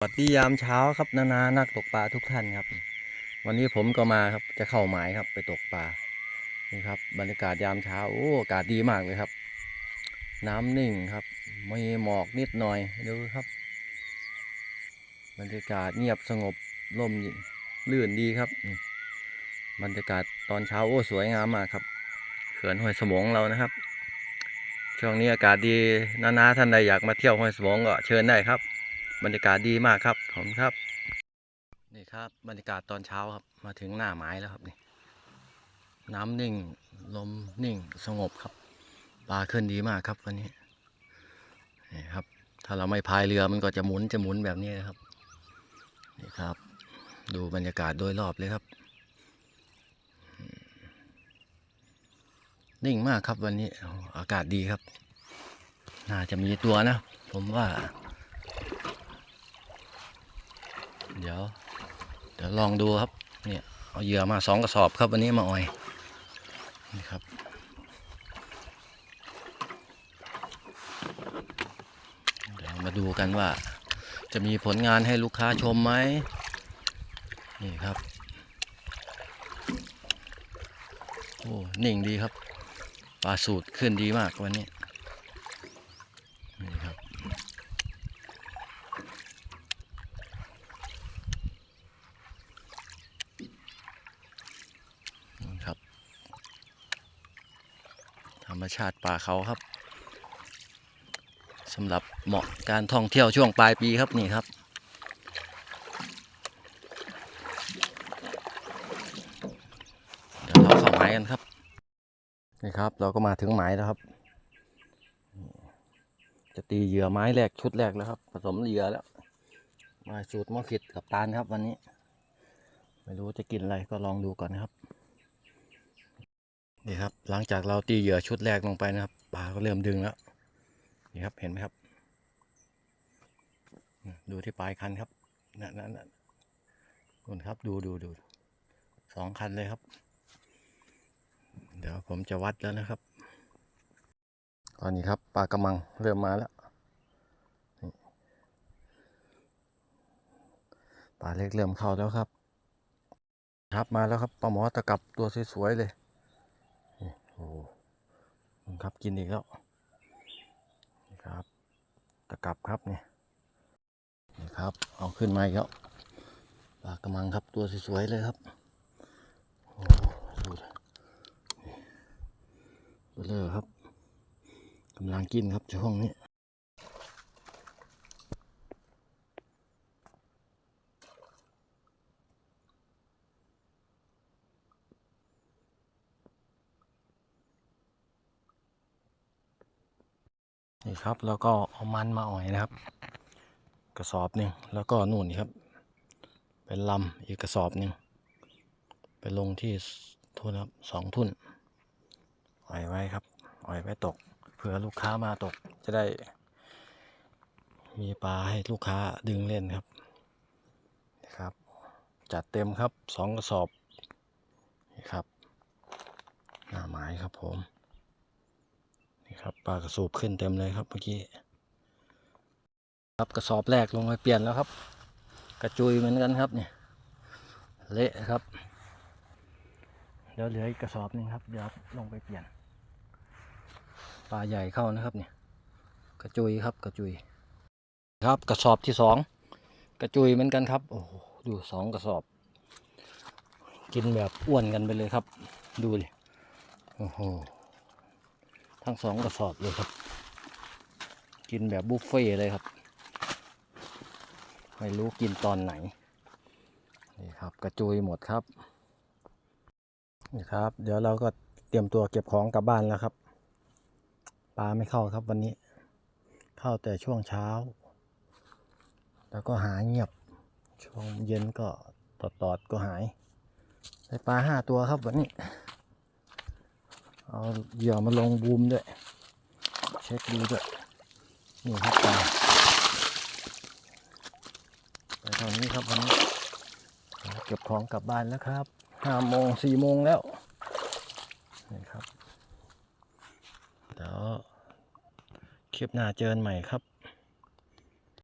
สวัสดียามเช้าครับนานานักตกปลาทุกท่านครับ วันนี้ผมก็มาครับจะเข้าหมายครับ ไปตกปลานี่ครับ บรรยากาศยามเช้าโอ้อากาศดีมากเลยครับ น้ำนิ่งครับมีหมอกนิดหน่อยดูครับ บรรยากาศเงียบสงบลมลื่นดีครับ บรรยากาศตอนเช้าโอ้สวยงามมากครับเขื่อนห้วยสมองเรานะครับช่วงนี้อากาศดีนานาท่านใดอยากมาเที่ยวห้วยสมองก็เชิญได้ครับ บรรยากาศดีมากครับขอบคุณครับ นี่ครับบรรยากาศตอนเช้าครับ มาถึงหน้าหมายแล้วครับนี่ น้ำนิ่ง ลมนิ่งสงบครับปลาขึ้นดีมากครับวันนี้นี่ครับ ถ้าเราไม่พายเรือมันก็จะหมุนจะหมุนแบบนี้นะครับนี่ครับ ดูบรรยากาศโดยรอบเลยครับ นิ่งมากครับวันนี้อากาศดีครับ น่าจะมีตัวนะ ผมว่า เดี๋ยว เดี๋ยวลองดูครับ เนี่ย เอาเหยื่อมาสองกระสอบครับวันนี้มาอ่อย นี่ครับ เดี๋ยวมาดูกันว่า จะมีผลงานให้ลูกค้าชมไหม นี่ครับ โอ้ นิ่งดีครับ ปลาสูตรขึ้นดีมากวันนี้ครับ นี่ครับ ธ รมชาติป่าเขาครับสำหรับเหมาะการท่องเที่ยวช่วงปลายปีครับนี่ครับ เดี๋ยวเราเข้าหมายกันครับ นี่ครับเราก็มาถึงหมายแล้วครับ จะตีเหยื่อไม้แรกชุดแรกแล้วครับ ผสมเหยื่อแล้ว มาสูตรมะขิดกับตาลครับวันนี้ ไม่รู้จะกินอะไรก็ลองดูก่อนนะครับ นี่ครับ หลังจากเราตีเหยื่อชุดแรกลงไปนะครับปลาก็เริ่มดึงแล้วนี่ครับเห็นไหมครับ ดูที่ปลายคันครับนั่นนั่นนั่นคุณครับดูดูดูสองคันเลยครับ เดี๋ยวผมจะวัดแล้วนะครับ ตอนนี้ครับปลากระมังเริ่มมาแล้วนี่ปลาเล็กเริ่มเข้าแล้วครับ ครับมาแล้วครับปลาหมอตะกับตัวสวยๆเลย โอ้ครับกินอีกแล้วครับตะกับครับเนี่นี่ครับ เอาขึ้นมาอีกแล้วปลากระมังครับตัวสวยๆเลยครับโอ้โหดูดเบลอครับกำลังกินครับช่วงนี้ นี่ครับแล้วก็เอามันมาอ่อยนะครับ กระสอบหนึ่งแล้วก็นู่นครับ เป็นลำอีกกระสอบหนึ่งไปลงที่ทุนครับสองทุนอ่อยไว้ครับอ่อยไว้ตกเผื่อลูกค้ามาตกจะได้ มีปลาให้ลูกค้าดึงเล่นครับนะครับ จัดเต็มครับสองกระสอบนี่ครับหน้าไม้ครับผม ครับปลากระสูบขึ้นเต็มเลยครับเมื่อกี้ครับกระสอบแรกลงไปเปลี่ยนแล้วครับ กระจุยเหมือนกันครับเนี่ยเละครับ เดี๋ยวเหลืออีกกระสอบนึงครับเดี๋ยวลงไปเปลี่ยนปลาใหญ่เข้านะครับเนี่ยกระจุยครับกระจุย ครับกระสอบที่สองกระจุยเหมือนกันครับโอ้ดูสองกระสอบ กินแบบอ้วนกันไปเลยครับ ดูดิโอ้โห ทั้งสองกระสอบเลยครับ กินแบบบุฟเฟ่เลยครับ ไม่รู้กินตอนไหน นี่ครับกระจุยหมดครับ นี่ครับ เดี๋ยวเราก็เตรียมตัวเก็บของกลับบ้านแล้วครับ ปลาไม่เข้าครับวันนี้ เข้าแต่ช่วงเช้า แล้วก็หายเงียบ ช่วงเย็นก็ตอดตอดๆก็หาย ได้ปลาห้าตัวครับวันนี้ เอาเหยื่อมาลงบูมด้วย เช็คดูด้วย นี่ครับปลาไปตอนนี้ครับวันนี้เก็บของกลับบ้านแล้วครับห้าโมงสี่โมงแล้วนี่ครับเดี๋ยวคลิปหน้าเจอกันใหม่ครับ